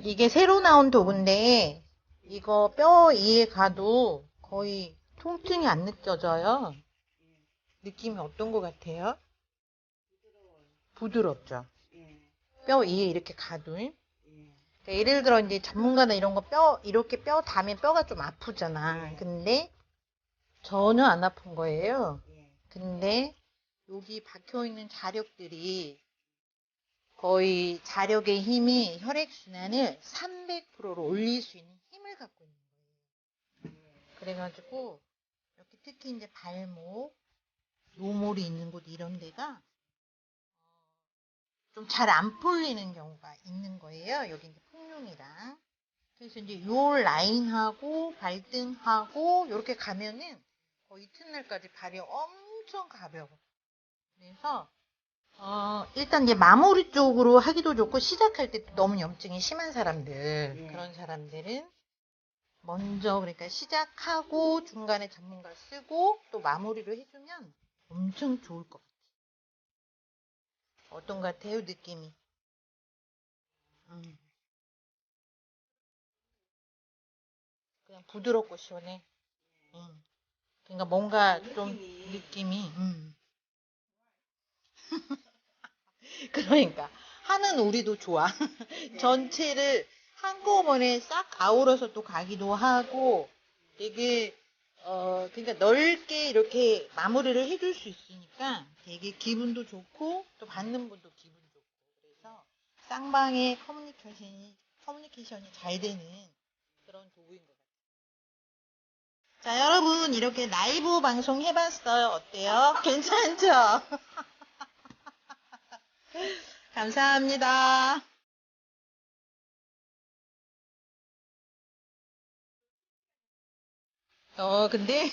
음, 이게 새로 나온 도구인데, 이거 뼈 위에 가도 거의 통증이 안 느껴져요. 느낌이 어떤 것 같아요? 부드럽죠? 예, 뼈 위에 이렇게 가도. 예, 그러니까 예를 들어 이제 전문가나 이런 거 뼈, 이렇게 뼈 닿으면 뼈가 좀 아프잖아. 근데 전혀 안 아픈 거예요. 예. 근데 여기 박혀 있는 자력들이 거의 자력의 힘이 혈액순환을 300%로 올릴 수 있는 힘을 갖고 있는 거예요. 그래가지고 이렇게 특히 이제 발목, 노몰이 있는 곳 이런 데가 좀 잘 안 풀리는 경우가 있는 거예요. 여기 이제 풍룡이랑. 그래서 이제 요 라인하고 발등하고 이렇게 가면은 거의 이튿날까지 발이 엄청 가벼워. 그래서 어, 일단 이제 마무리 쪽으로 하기도 좋고 시작할 때 너무 염증이 심한 사람들 예. 그런 사람들은 먼저 그러니까 시작하고 중간에 전문가 쓰고 또 마무리를 해주면 엄청 좋을 것 같아요. 어떤 것 같아요 느낌이? 음. 그냥 부드럽고 시원해. 음. 그러니까 뭔가 좀 느낌이. 느낌이. 음. 그러니까 하는 우리도 좋아. 전체를 한꺼번에 싹 아우러서 또 가기도 하고 되게 어 그러니까 넓게 이렇게 마무리를 해줄 수 있으니까 되게 기분도 좋고 또 받는 분도 기분 좋고 그래서 쌍방의 커뮤니케이션이 커뮤니케이션이 잘 되는 그런 도구인 것 같아요. 자 여러분 이렇게 라이브 방송 해봤어요. 어때요? 괜찮죠? 감사합니다. 어, 근데